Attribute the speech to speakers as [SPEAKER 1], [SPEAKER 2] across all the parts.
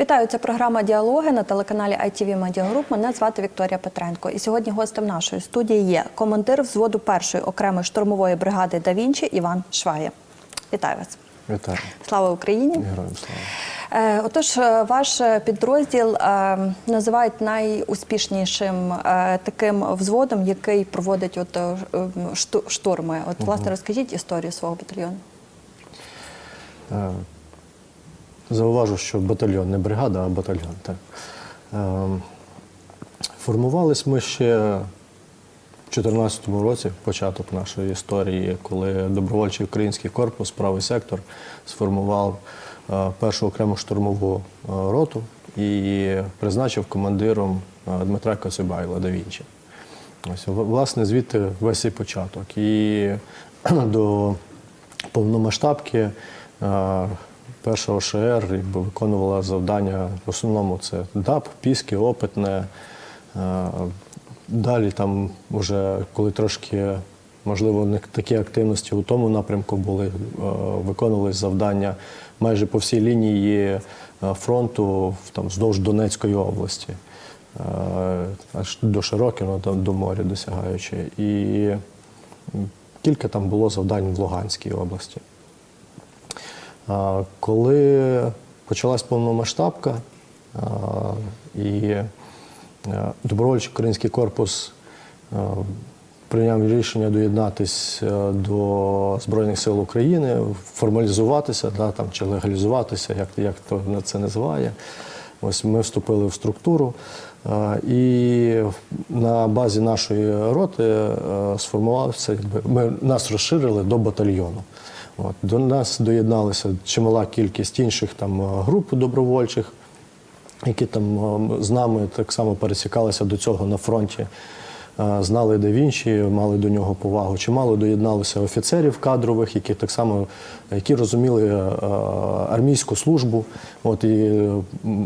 [SPEAKER 1] Вітаю, це програма Діалоги на телеканалі ITV Media Group. Мене звати Вікторія Петренко. І сьогодні гостем нашої студії є командир взводу першої окремої штурмової бригади Да Вінчі Іван Шває. Вітаю вас!
[SPEAKER 2] Вітаю.
[SPEAKER 1] Слава Україні!
[SPEAKER 2] Героям слава.
[SPEAKER 1] Е, Отож, е, ваш підрозділ е, називають найуспішнішим таким взводом, який проводить от штурми. От, власне, розкажіть історію свого батальйону.
[SPEAKER 2] Зауважу, що батальйон не бригада, а батальйон. Так. Е, Формувались ми ще в 2014 році, початок нашої історії, коли добровольчий український корпус, правий сектор, сформував е, першу окрему штурмову е, роту і призначив командиром е, Дмитра Косибайла да Вінчі. Ось, власне, звідти весь цей початок. І до повномасштабки перша ОШР якби, виконувала завдання, в основному це ДАП, Піски, Опитне. Е, Далі там вже коли трошки, можливо, не такі активності у тому напрямку були, е, виконували завдання майже по всій лінії е, фронту там, вздовж Донецької області. Аж до Широкіно, там, до моря досягаючи. І кілька там було завдань в Луганській області. Коли почалась повномасштабка, і е, добровольчий український корпус е, прийняв рішення доєднатися е, до Збройних сил України, формалізуватися да, там, чи легалізуватися, як, як то це називає. Ось ми вступили в структуру. І на базі нашої роти сформувався, ми, нас розширили до батальйону. От, до нас доєдналися чимала кількість інших там е, груп добровольчих, які там е, з нами так само пересікалися до цього на фронті. Е, Знали де Вінчі, мали до нього повагу. Чимало доєдналося офіцерів кадрових, які так само які розуміли армійську службу, от і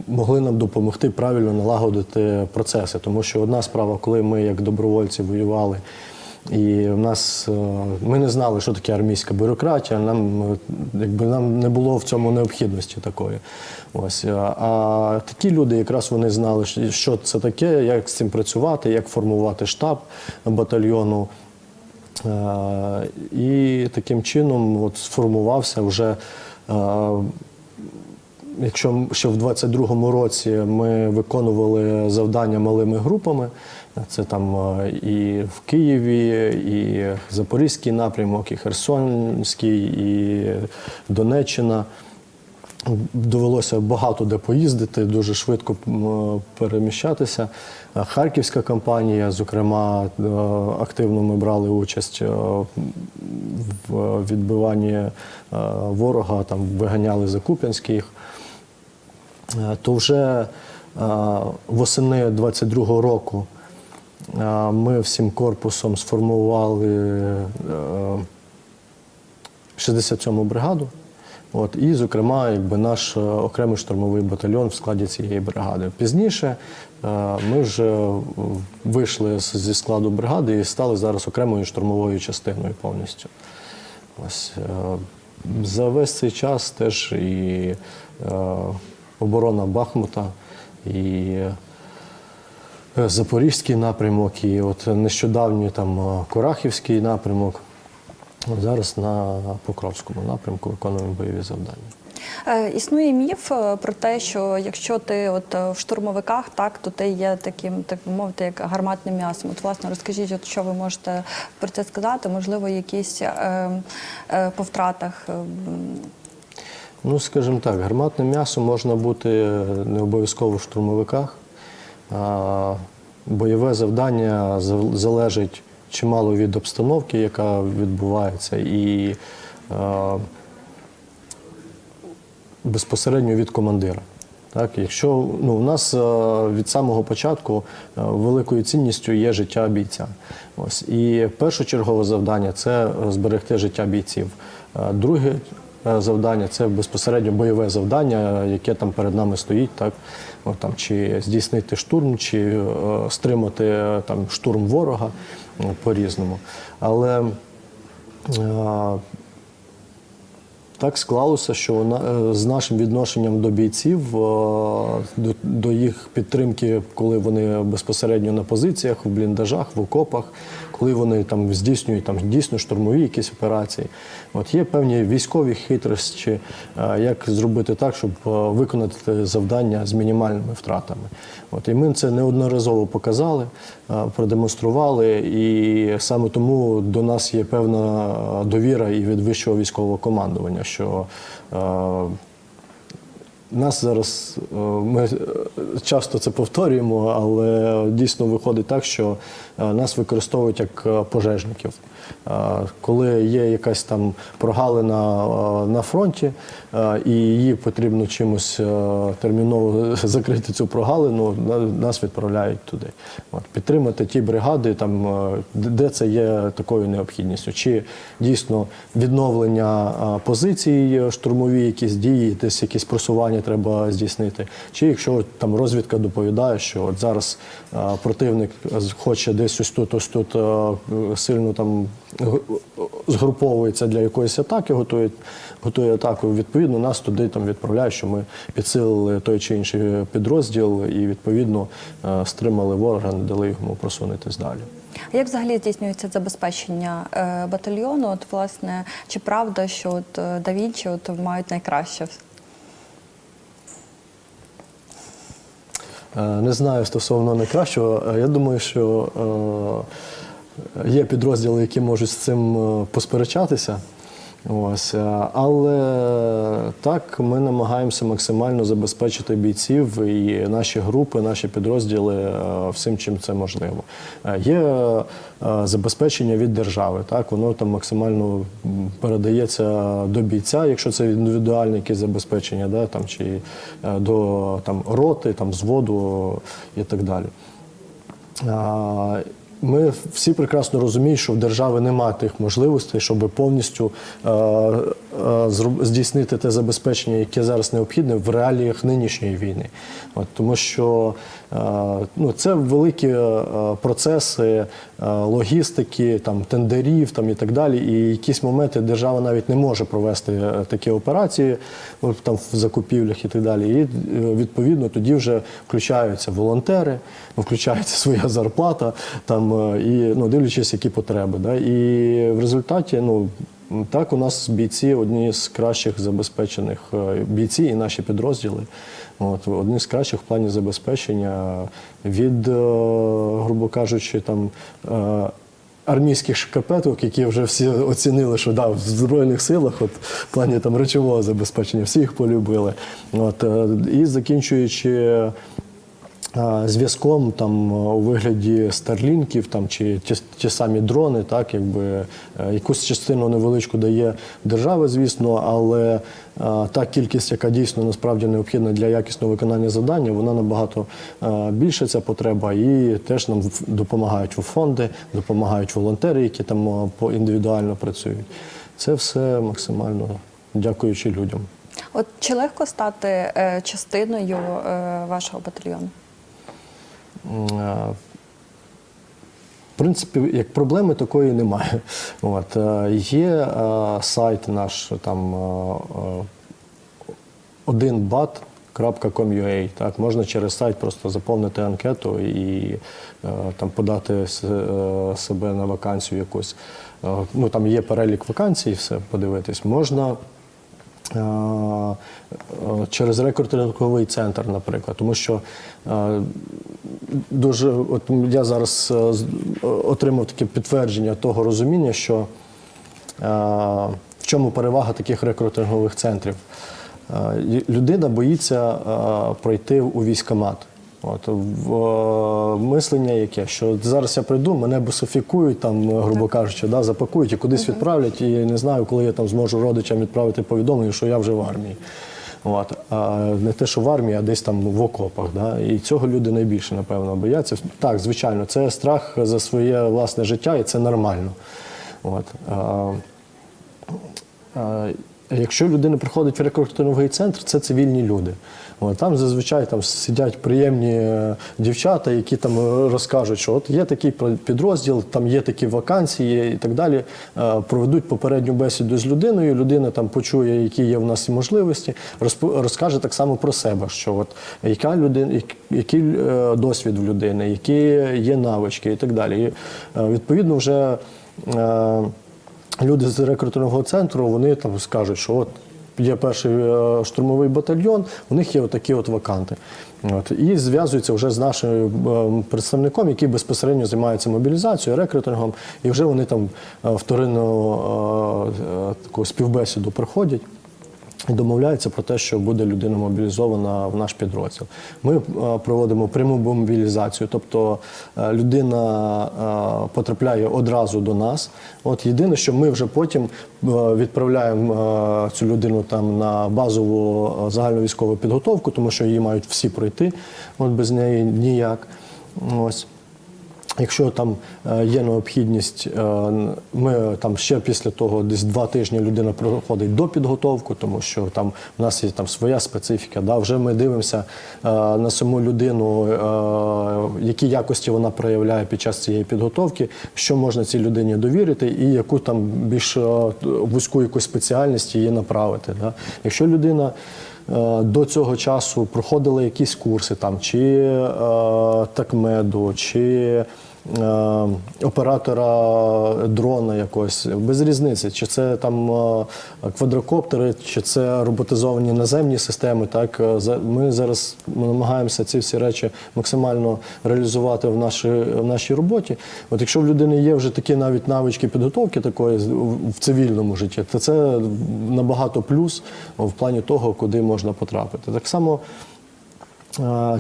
[SPEAKER 2] могли нам допомогти правильно налагодити процеси. Тому що одна справа, коли ми як добровольці воювали. І в нас е, ми не знали, що таке армійська бюрократія. Нам е, якби нам не було в цьому необхідності такої. Ось е, а такі люди якраз вони знали, що- це таке, як з цим працювати, як формувати штаб батальйону. І таким чином от сформувався вже. Якщо ще в 22-му році ми виконували завдання малими групами, це там е, і в Києві, і Запорізький напрямок, і Херсонський, і Донеччина. Довелося багато де поїздити, дуже швидко переміщатися. Е, Харківська кампанія, зокрема, е, активно ми брали участь е, в відбиванні е, ворога, там виганяли Закуп'янських. Е, то вже е, восени 22-го року е, ми всім корпусом сформували е, 67-му бригаду. От, і, зокрема, якби наш е, окремий штурмовий батальйон в складі цієї бригади. Пізніше е, ми вже вийшли зі складу бригади і стали зараз окремою штурмовою частиною повністю. Ось, е, за весь цей час теж і е, оборона Бахмута, і е, Запорізький напрямок, і от нещодавній там е, Курахівський напрямок. Зараз на Покровському напрямку виконуємо бойові завдання.
[SPEAKER 1] Е, Існує міф е, про те, що якщо ти от е, в штурмовиках, так то ти є таким, так би мовити, як гарматним м'ясом. От власне розкажіть, от що ви можете про це сказати? Можливо, якісь е, е, по втратах. е,
[SPEAKER 2] Ну, скажімо так, гарматним м'ясом можна бути не обов'язково в штурмовиках. Бойове завдання залежить чимало від обстановки, яка відбувається, і безпосередньо від командира. Так, якщо ну, у нас від самого початку великою цінністю є життя бійця. Ось і першочергове завдання це зберегти життя бійців. Друге завдання це безпосередньо бойове завдання, яке там перед нами стоїть, так От, там чи здійснити штурм, чи е, стримати е, там штурм ворога е, по-різному. Але е, так склалося, що е, з нашим відношенням до бійців, е, до їх підтримки, коли вони безпосередньо на позиціях, в бліндажах, в окопах, коли вони там здійснюють там дійсно штурмові якісь операції. От є певні військові хитрощі, е, як зробити так, щоб е, виконати завдання з мінімальними втратами. От і ми це неодноразово показали, е, продемонстрували, і саме тому до нас є певна довіра і від вищого військового командування, що нас зараз е, ми е, часто це повторюємо, але дійсно виходить так, що е, нас використовують як пожежників. Коли є якась там прогалина на фронті, і її потрібно чимось е, терміново закрити цю прогалину, на- нас відправляють туди. От, підтримати ті бригади, там, е, де- це є такою необхідністю. Чи дійсно відновлення позицій е, штурмові, якісь дії, десь якісь просування треба здійснити. Чи якщо там розвідка доповідає, що от зараз противник хоче десь ось тут, ось тут сильно там згруповується для якоїсь атаки, готує, готує атаку. Відповідно, нас туди там відправляють, що ми підсилили той чи інший підрозділ і відповідно е, стримали ворога, не дали йому просунутись далі.
[SPEAKER 1] А як взагалі здійснюється забезпечення е, батальйону? От, власне, чи правда, що от е, Да Вінчі от мають найкраще?
[SPEAKER 2] Не знаю стосовно найкращого. Я думаю, що є підрозділи, які можуть з цим е, посперечатися. Ось, е, але так, ми намагаємося максимально забезпечити бійців і наші групи, наші підрозділи е, всім, чим це можливо. Є забезпечення від держави, так воно там максимально передається до бійця, якщо це індивідуальне якесь забезпечення, да, там, чи до там, роти, там, зводу і так далі. Ми всі прекрасно розуміємо, що в держави немає тих можливостей, щоб повністю е, здійснити те забезпечення, яке зараз необхідне в реаліях нинішньої війни. От, тому що е, ну, це великі е, процеси е, логістики, там, тендерів там, і так далі. І якісь моменти держава навіть не може провести е, такі операції ну, там, в закупівлях і так далі. І е, відповідно тоді вже включаються волонтери, включається своя зарплата, там, е, і ну, дивлячись, які потреби. Да? І в результаті, ну, так, у нас бійці одні з кращих забезпечених е, бійці і наші підрозділи. От, одні з кращих в плані забезпечення від, е, грубо кажучи, там. е, Армійських шкапеток, які вже всі оцінили, що да, в Збройних силах, от в плані там речового забезпечення, всі їх полюбили. От, і закінчуючи зв'язком там е, у вигляді старлінків там чи ті, ті самі дрони, так якби е, якусь частину невеличку дає держава, звісно, але е, та кількість, яка дійсно насправді необхідна для якісного виконання завдання, вона набагато більше ця потреба, і теж нам допомагають фонди, допомагають волонтери, які там по індивідуально працюють. Це все максимально дякуючи людям.
[SPEAKER 1] От чи легко стати частиною вашого батальйону?
[SPEAKER 2] В принципі, як проблеми такої немає. От, е, є е, сайт наш там е, одинбат.com.ua, Так, можна через сайт просто заповнити анкету і там подати себе на вакансію якусь. Ну, там є перелік вакансій, все подивитись. Можна через рекрутинговий центр, наприклад, тому що е, дуже от я зараз е, е, отримав таке підтвердження того розуміння, що е, в чому перевага таких рекрутингових центрів. Е, Людина боїться е, пройти у військкомат. От в е, мислення яке, що зараз я прийду, мене бусифікують, там, е, грубо кажучи, да, запакують і кудись відправлять, і не знаю, коли я там зможу родичам відправити повідомлення, що я вже в армії. От. А не те, що в армії, а десь там в окопах. Да? І цього люди найбільше, напевно, бояться. Так, звичайно, це страх за своє власне життя, і це нормально. От. А, а, Якщо людина приходить в рекрутинговий центр, це цивільні люди. Там зазвичай там сидять приємні е, дівчата, які там е, розкажуть, що от є такий підрозділ, там є такі вакансії і так далі. Е, Проведуть попередню бесіду з людиною. Людина там почує, які є в нас можливості, розкаже так само про себе, що от яка людина, який досвід в людини, які є навички і так далі. І, відповідно, вже. Люди з рекрутингового центру вони там скажуть, що от є перший е, штурмовий батальйон, у них є отакі от ваканти. От, і зв'язуються вже з нашим е, представником, який безпосередньо займається мобілізацією, рекрутингом, і вже вони там е, вторинну таку співбесіду проходять. Домовляються про те, що буде людина мобілізована в наш підрозділ. Ми е, проводимо пряму мобілізацію, тобто е, людина е, потрапляє одразу до нас. От єдине, що ми вже потім відправляємо цю людину там на базову загальновійськову підготовку, тому що її мають всі пройти, от без неї ніяк. Ось. Якщо там е, є необхідність, е, ми там ще після того десь два тижні людина проходить до підготовку, тому що там в нас є там своя специфіка. Да? Вже ми дивимося е, на саму людину, е, які якості вона проявляє під час цієї підготовки, що можна цій людині довірити, і яку там більш е, вузьку якусь спеціальність її направити. Да? Якщо людина е, до цього часу проходили якісь курси там, чи е, такмеду, чи е, оператора дрона якогось, без різниці, чи це там е, квадрокоптери, чи це роботизовані наземні системи. Так е, ми зараз намагаємося ці всі речі максимально реалізувати в нашій, в нашій роботі. От якщо в людини є вже такі навіть навички підготовки такої в цивільному житті, то це набагато плюс в плані того, куди можна потрапити. Так само.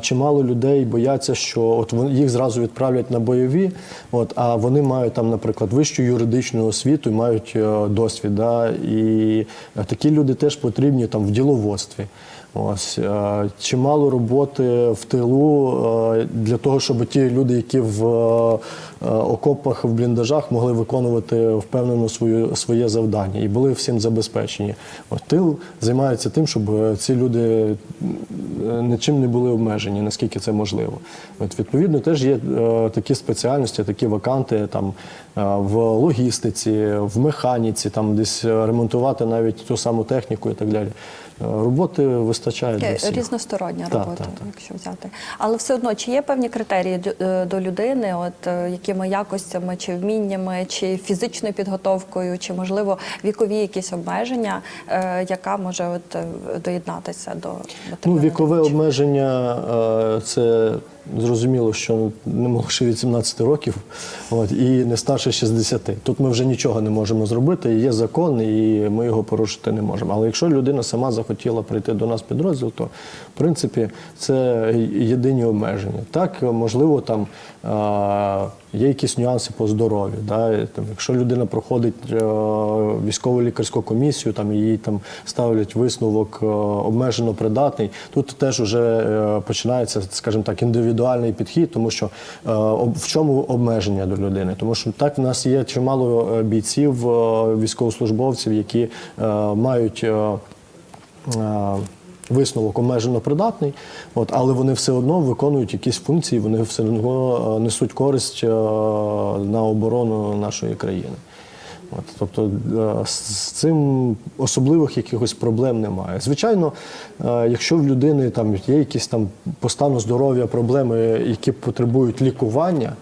[SPEAKER 2] Чимало людей бояться, що от їх зразу відправлять на бойові, от, а вони мають там, наприклад, вищу юридичну освіту і мають е, досвід. Да, і е, такі люди теж потрібні там в діловодстві. Ось е, чимало роботи в тилу е, для того, щоб ті люди, які в е, окопах в бліндажах могли виконувати впевнено свою своє завдання і були всім забезпечені. От тил займається тим, щоб ці люди нічим не були обмежені, наскільки це можливо. От, відповідно, теж є такі спеціальності, такі ваканти там в логістиці, в механіці, там десь ремонтувати навіть ту саму техніку і так далі. Роботи вистачає для всіх.
[SPEAKER 1] Різностороння
[SPEAKER 2] Так,
[SPEAKER 1] робота,
[SPEAKER 2] так, так.
[SPEAKER 1] якщо взяти. Але все одно, чи є певні критерії до- е, людини, от е, якими якостями, чи вміннями, чи фізичною підготовкою, чи можливо вікові якісь обмеження, е, яка може от доєднатися до
[SPEAKER 2] Ну,
[SPEAKER 1] батальйону
[SPEAKER 2] вікове обмеження це зрозуміло, що не молодше від 17 років, от, і не старше 60. Тут ми вже нічого не можемо зробити. Є закон, і ми його порушити не можемо. Але якщо людина сама захотіла прийти до нас підрозділ, то в принципі це єдині обмеження. Так, можливо, там є якісь нюанси по здоров'ю. Да? Там, якщо людина проходить е, військово-лікарську комісію, там їй там ставлять висновок е, обмежено придатний. Тут теж вже е, починається, скажімо так, індивідуальний підхід, тому що е, в чому обмеження до людини? Тому що так в нас є чимало е, бійців, е, військовослужбовців, які е, мають. е, е, Висновок обмежено придатний, от, але вони все одно виконують якісь функції, вони все одно е, несуть користь е, на оборону нашої країни. От, тобто е, з цим особливих якихось проблем немає. Звичайно, якщо в людини там є якісь там по стану здоров'я проблеми, які потребують лікування,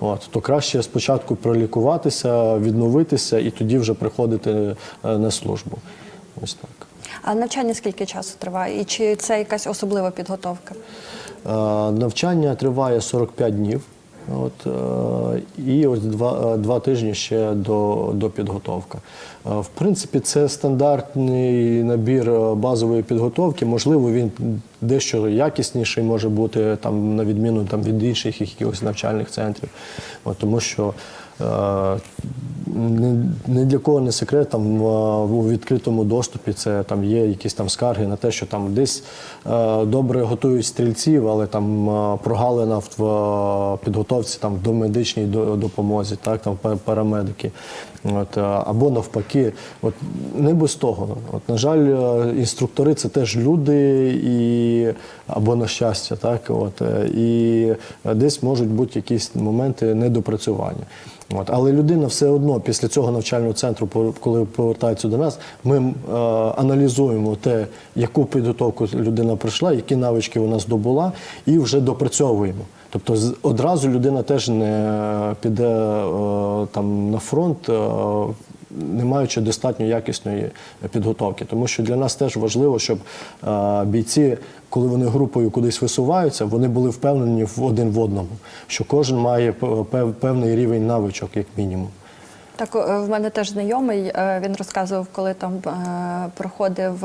[SPEAKER 2] от, то краще спочатку пролікуватися, відновитися і тоді вже приходити на службу. Ось так.
[SPEAKER 1] А навчання скільки часу триває? І чи це якась особлива підготовка?
[SPEAKER 2] Е, Навчання триває 45 днів. От, е, і ось два, е, два тижні ще до, до підготовки. В принципі, це стандартний набір базової підготовки. Можливо, він дещо якісніший може бути там на відміну там від інших якихось навчальних центрів. От, тому що е, ні, для кого не секрет там у відкритому доступі це там є якісь там скарги на те, що там десь е, добре готують стрільців, але там е, прогалина в, підготовці там до- допомозі, так там парамедики. От, або навпаки, от не без того. От, на жаль, інструктори це теж люди, і або на щастя, так от і десь можуть бути якісь моменти недопрацювання. От, але людина все одно після цього навчального центру, коли повертається до нас, ми е, аналізуємо те, яку підготовку людина пройшла, які навички вона здобула, і вже допрацьовуємо. Тобто одразу людина теж не піде е, там на фронт, е, не маючи достатньо якісної підготовки. Тому що для нас теж важливо, щоб е, бійці, коли вони групою кудись висуваються, вони були впевнені в один в одному, що кожен має пев- певний рівень навичок, як мінімум.
[SPEAKER 1] Так, е, в мене теж знайомий. е, Він розказував, коли там е, проходив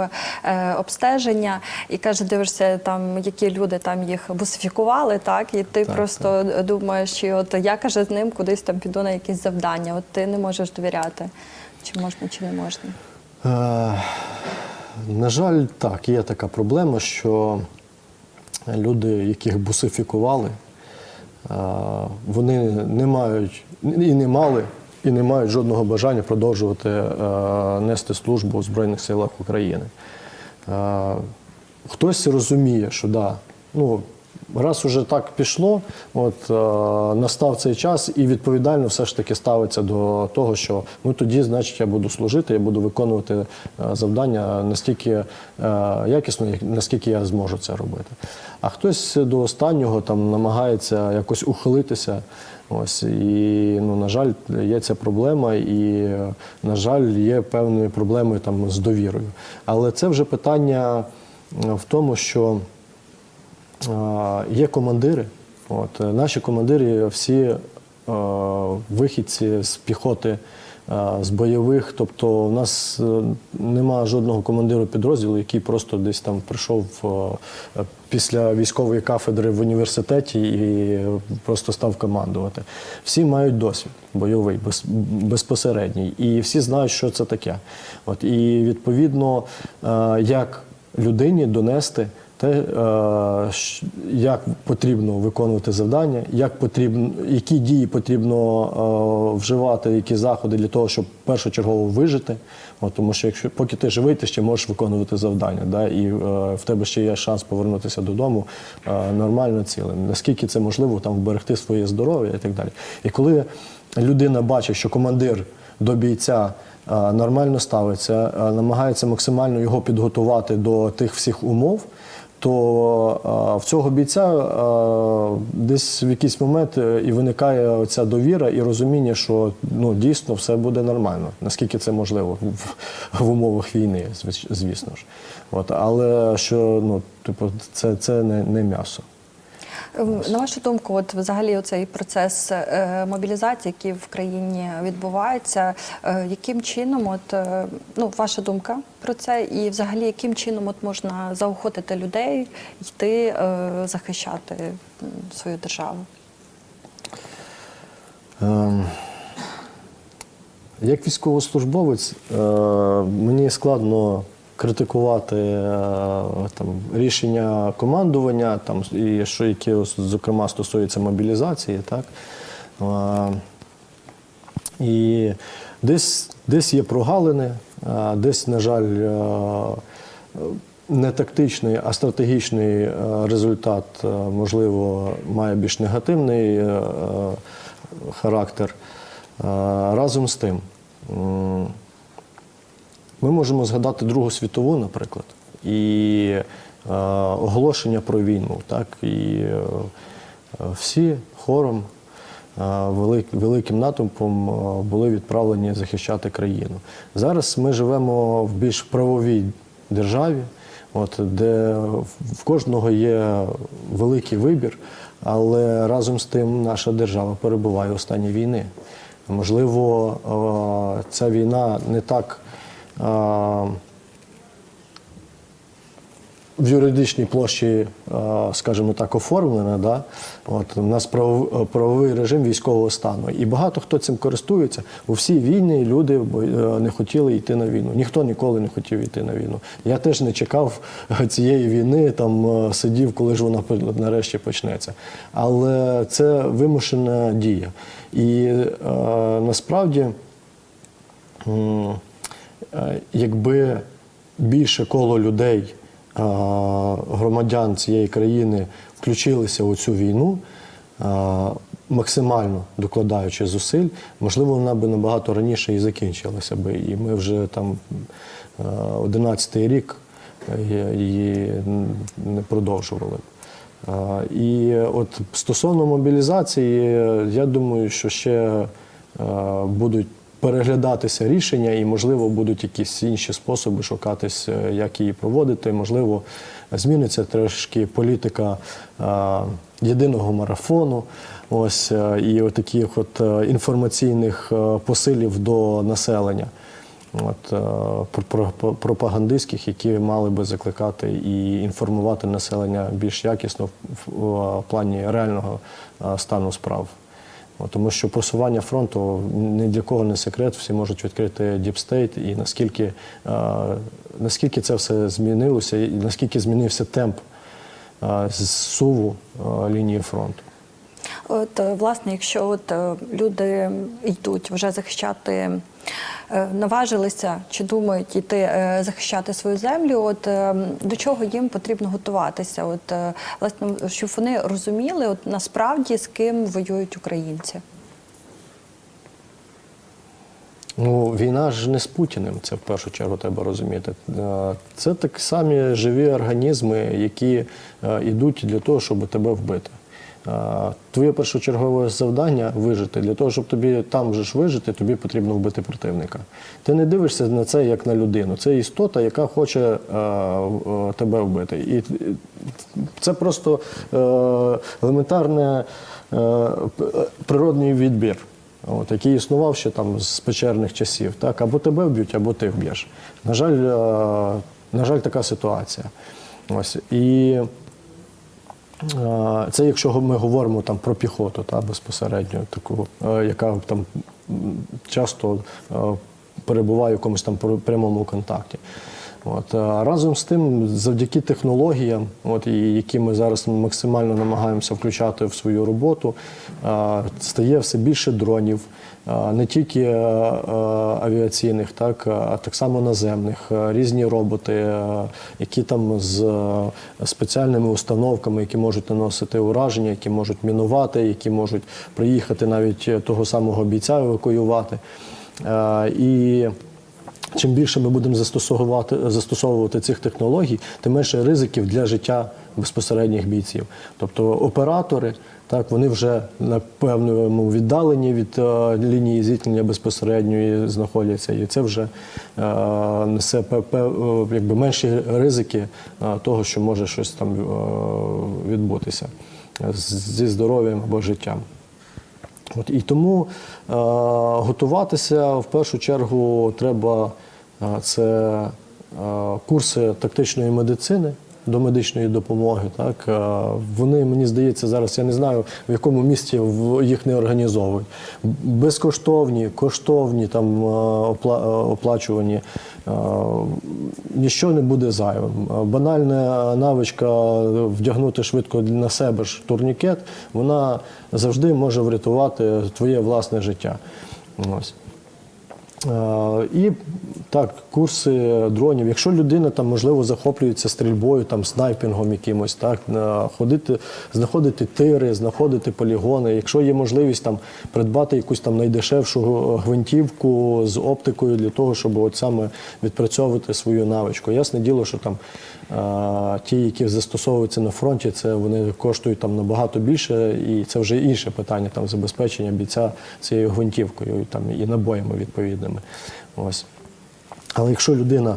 [SPEAKER 1] обстеження, і каже: дивишся, там які люди там їх бусифікували, так і ти
[SPEAKER 2] Так,
[SPEAKER 1] просто думаєш, що от я каже з ним кудись там піду на якісь завдання. От ти не можеш довіряти, чи можна, чи не можна.
[SPEAKER 2] Е, На жаль, так, є така проблема, що люди, яких бусифікували, вони не мають і не мали, і не мають жодного бажання продовжувати е, нести службу у Збройних силах України. Е, Хтось розуміє, що да, ну, раз уже так пішло, от, е, настав цей час і відповідально все ж таки ставиться до того, що ну тоді, значить, я буду служити, я буду виконувати завдання настільки якісно, наскільки я зможу це робити. А хтось до останнього там намагається якось ухилитися. Ось і ну на жаль, є ця проблема, і на жаль, є певною проблемою там з довірою. Але це вже питання е, в тому, що е, є командири. От е, наші командири всі вихідці з піхоти. Е, З бойових, тобто в нас е, нема жодного командиру підрозділу, який просто десь там прийшов е, після військової кафедри в університеті і просто став командувати. Всі мають досвід бойовий, без, безпосередній, і всі знають, що це таке. От і відповідно, як людині донести те, е, як потрібно виконувати завдання, як потрібно, які дії потрібно е, вживати, які заходи для того, щоб першочергово вижити. От, тому що якщо поки ти живий, ти ще можеш виконувати завдання, да, і е, в тебе ще є шанс повернутися додому нормально цілим. Наскільки це можливо, там вберегти своє здоров'я і так далі. І коли людина бачить, що командир до бійця нормально ставиться, намагається максимально його підготувати до тих всіх умов, то в цього бійця десь в якийсь момент е, і виникає оця довіра і розуміння, що ну дійсно все буде нормально, наскільки це можливо в, умовах війни, звісно ж. От, але що ну, типу, це, це не, не м'ясо.
[SPEAKER 1] Ем, На вашу думку, от взагалі цей процес е, мобілізації, який в країні відбувається, е, яким чином, от е, ну ваша думка про це, і взагалі яким чином от можна заохотити людей йти захищати свою державу?
[SPEAKER 2] Ем, Як військовослужбовець, мені складно критикувати е, там, рішення командування, там, і що які зокрема стосується мобілізації. Так? І десь, десь є прогалини, десь, на жаль, е, не тактичний, а стратегічний е, результат, можливо, має більш негативний характер. Разом з тим, ми можемо згадати Другу світову, наприклад, і е, оголошення про війну. Так? І е, всі хором, е, велик, великим натовпом е, були відправлені захищати країну. Зараз ми живемо в більш правовій державі, от, де в кожного є великий вибір, але разом з тим наша держава перебуває у стані війни. Можливо, е, ця війна не так. В юридичній площі, скажімо так, оформлена. Да? От, у нас правовий режим військового стану. І багато хто цим користується. У всі війни люди е, не хотіли йти на війну. Ніхто ніколи не хотів йти на війну. Я теж не чекав цієї війни, там е, сидів, коли ж вона нарешті почнеться. Але це вимушена дія. І е, насправді. М, Якби більше коло людей, е, громадян цієї країни включилися у цю війну, е, максимально докладаючи зусиль, можливо, вона би набагато раніше і закінчилася би. І ми вже там 11-й рік е, її не продовжували. Е, І от стосовно мобілізації, я думаю, що ще е, будуть переглядатися рішення, і, можливо, будуть якісь інші способи шукатись, е, як її проводити. Можливо, зміниться трошки політика е, єдиного марафону. Ось е, і от от інформаційних посилів до населення. От, про- про- про- пропагандистських, які мали би закликати і інформувати населення більш якісно в, плані реального стану справ. Тому що просування фронту ні для кого не секрет, всі можуть відкрити діпстейт, і наскільки, е, наскільки це все змінилося, і наскільки змінився темп з зсуву е, лінії фронту.
[SPEAKER 1] От е, власне, якщо от е, люди йдуть вже захищати, е, наважилися чи думають йти захищати свою землю, от до чого їм потрібно готуватися? От власне, щоб вони розуміли, от насправді з ким воюють українці.
[SPEAKER 2] Ну, війна ж не з Путіним, це в першу чергу треба розуміти. Це так самі живі організми, які йдуть для того, щоб тебе вбити. Твоє першочергове завдання вижити. Для того, щоб тобі там же ж вижити, тобі потрібно вбити противника. Ти не дивишся на це як на людину. Це істота, яка хоче е, е, тебе вбити. І це просто е, елементарне е, п- е, природний відбір. От, який існував ще там з печерних часів. Так? Або тебе вб'ють, або ти вб'єш. На жаль, на жаль, така ситуація. Ось. І це якщо ми говоримо там, про піхоту та, безпосередньо, таку, е, яка там часто е, перебуває в якомусь там пр- прямому контакті. От, а разом з тим, завдяки технологіям, от, і які ми зараз максимально намагаємося включати в свою роботу, стає все більше дронів, не тільки е, е, авіаційних, так, а так само наземних, е, різні роботи, які там з спеціальними установками, які можуть наносити ураження, які можуть мінувати, які можуть приїхати навіть того самого бійця евакуювати. І чим більше ми будемо застосовувати, застосовувати цих технологій, тим менше ризиків для життя безпосередніх бійців. Тобто оператори, так, вони вже на певному віддаленні від е, лінії зіткнення безпосередньої знаходяться, і це вже е, несе е, якби менші ризики е, того, що може щось там е, відбутися зі здоров'ям або життям. От, і тому е, готуватися в першу чергу треба е, це е, курси тактичної медицини до медичної допомоги. Так? Е, вони, мені здається, зараз я не знаю, в якому місті їх не організовують. Безкоштовні, коштовні, там, е, опла- е, оплачувані. Ніщо не буде зайвим. Банальна навичка вдягнути швидко на себе ж турнікет, вона завжди може врятувати твоє власне життя. Ось. Е, І так, курси дронів. Якщо людина там можливо захоплюється стрільбою, там снайпінгом якимось, так ходити, знаходити тири, знаходити полігони. Якщо є можливість там придбати якусь там найдешевшу гвинтівку з оптикою для того, щоб от саме відпрацьовувати свою навичку. Ясне діло, що там е, ті, які застосовуються на фронті, це вони коштують там набагато більше, і це вже інше питання там забезпечення бійця цією гвинтівкою там, і набоями відповідними. Ось. Але якщо людина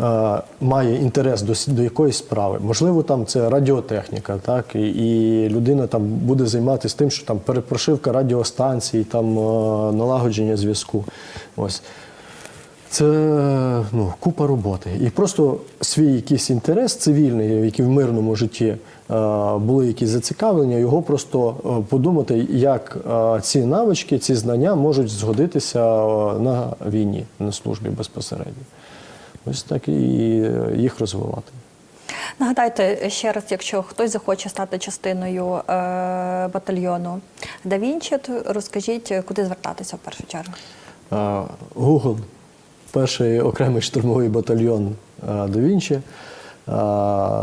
[SPEAKER 2] е, має інтерес до, до якоїсь справи, можливо, там це радіотехніка, так, і, і людина там буде займатися тим, що там перепрошивка радіостанцій, там е, налагодження зв'язку. Ось. Це ну, купа роботи. І просто свій якийсь інтерес цивільний, який в мирному житті е, були якісь зацікавлення, його просто е, подумати, як е, ці навички, ці знання можуть згодитися на війні, на службі безпосередньо. Ось так і їх розвивати.
[SPEAKER 1] Нагадайте ще раз, якщо хтось захоче стати частиною батальйону Да Вінчі, то розкажіть, куди звертатися в першу чергу.
[SPEAKER 2] Google, перший окремий штурмовий батальйон е, Да Вінчі, е,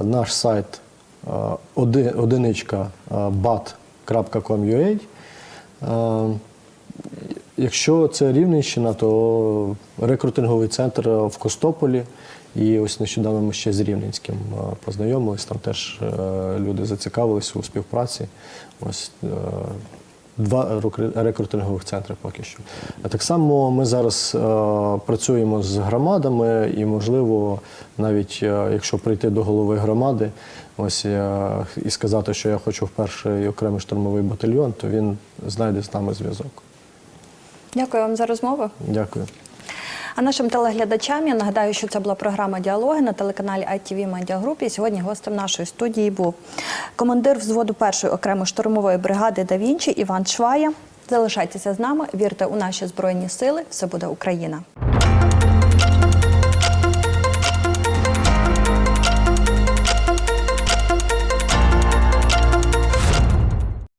[SPEAKER 2] наш сайт е, одиничка bat.com.ua. Якщо це Рівненщина, то рекрутинговий центр в Костополі. І ось нещодавно ми ще з Рівненським познайомились. Там теж люди зацікавилися у співпраці. Ось два рекру- рекрутингових центри поки що. А так само ми зараз е, працюємо з громадами, і, можливо, навіть е, якщо прийти до голови громади, ось е, і сказати, що я хочу в перший окремий штурмовий батальйон, то він знайде з нами зв'язок.
[SPEAKER 1] Дякую вам за розмову.
[SPEAKER 2] Дякую.
[SPEAKER 1] А нашим телеглядачам я нагадаю, що це була програма Діалоги на телеканалі ITV Media Group. І сьогодні гостем нашої студії був командир взводу першої окремої штурмової бригади Да Вінчі Іван Швая. Залишайтеся з нами, вірте у наші збройні сили. Все буде Україна.